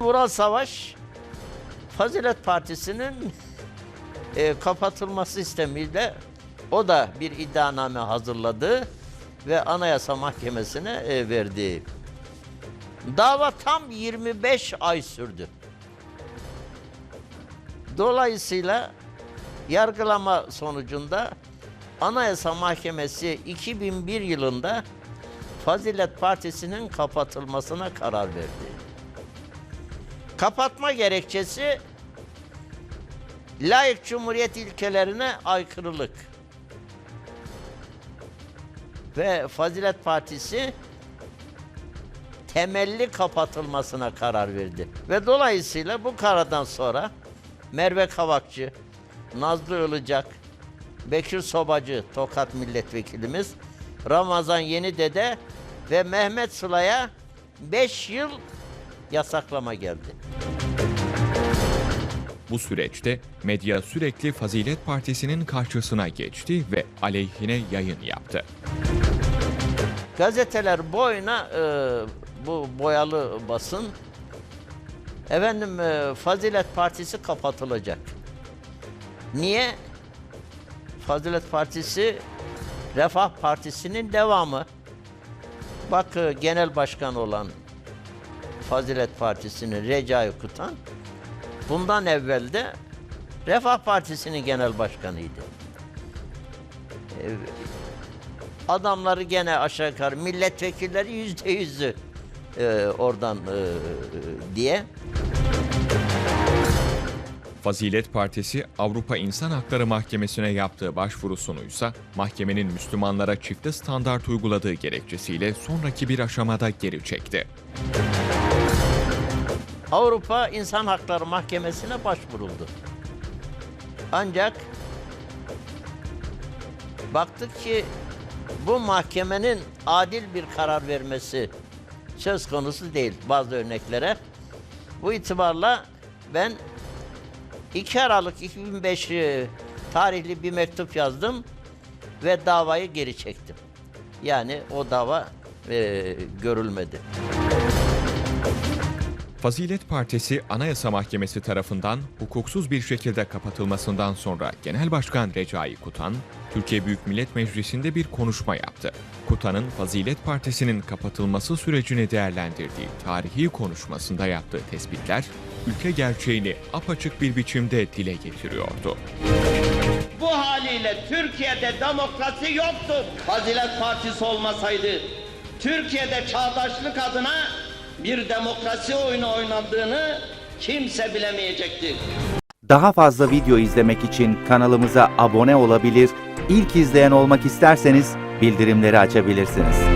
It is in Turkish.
Vural Savaş Fazilet Partisi'nin e, kapatılması istemiyle o da bir iddianame hazırladı ve Anayasa Mahkemesi'ne e, verdi. Dava tam 25 ay sürdü. Dolayısıyla yargılama sonucunda Anayasa Mahkemesi 2001 yılında Fazilet Partisi'nin kapatılmasına karar verdi. Kapatma gerekçesi layık cumhuriyet ilkelerine aykırılık. Ve Fazilet Partisi temelli kapatılmasına karar verdi. Ve dolayısıyla bu karardan sonra Merve Kavakçı, Nazlı Ilıcak, Bekir Sobacı, Tokat milletvekilimiz, Ramazan Yenidede ve Mehmet Sıla'ya 5 yıl yasaklama geldi. Bu süreçte medya sürekli Fazilet Partisi'nin karşısına geçti ve aleyhine yayın yaptı. Gazeteler boyuna e, bu boyalı basın efendim e, Fazilet Partisi kapatılacak. Niye? Fazilet Partisi Refah Partisi'nin devamı. Bak e, genel başkan olan Fazilet Partisi'nin Recai Kutan bundan evvel de Refah Partisi'nin genel başkanıydı. Adamları gene aşağı yukarı milletvekilleri yüzde yüzü e, oradan e, diye. Fazilet Partisi Avrupa İnsan Hakları Mahkemesi'ne yaptığı başvurusunuysa mahkemenin Müslümanlara çifte standart uyguladığı gerekçesiyle sonraki bir aşamada geri çekti. Avrupa İnsan Hakları Mahkemesi'ne başvuruldu. Ancak baktık ki bu mahkemenin adil bir karar vermesi söz konusu değil bazı örneklere. Bu itibarla ben 2 Aralık 2005 e, tarihli bir mektup yazdım ve davayı geri çektim. Yani o dava e, görülmedi. Fazilet Partisi Anayasa Mahkemesi tarafından hukuksuz bir şekilde kapatılmasından sonra Genel Başkan Recai Kutan, Türkiye Büyük Millet Meclisi'nde bir konuşma yaptı. Kutan'ın Fazilet Partisi'nin kapatılması sürecini değerlendirdiği tarihi konuşmasında yaptığı tespitler, ülke gerçeğini apaçık bir biçimde dile getiriyordu. Bu haliyle Türkiye'de demokrasi yoktur. Fazilet Partisi olmasaydı Türkiye'de çağdaşlık adına bir demokrasi oyunu oynandığını kimse bilemeyecektir. Daha fazla video izlemek için kanalımıza abone olabilir, ilk izleyen olmak isterseniz bildirimleri açabilirsiniz.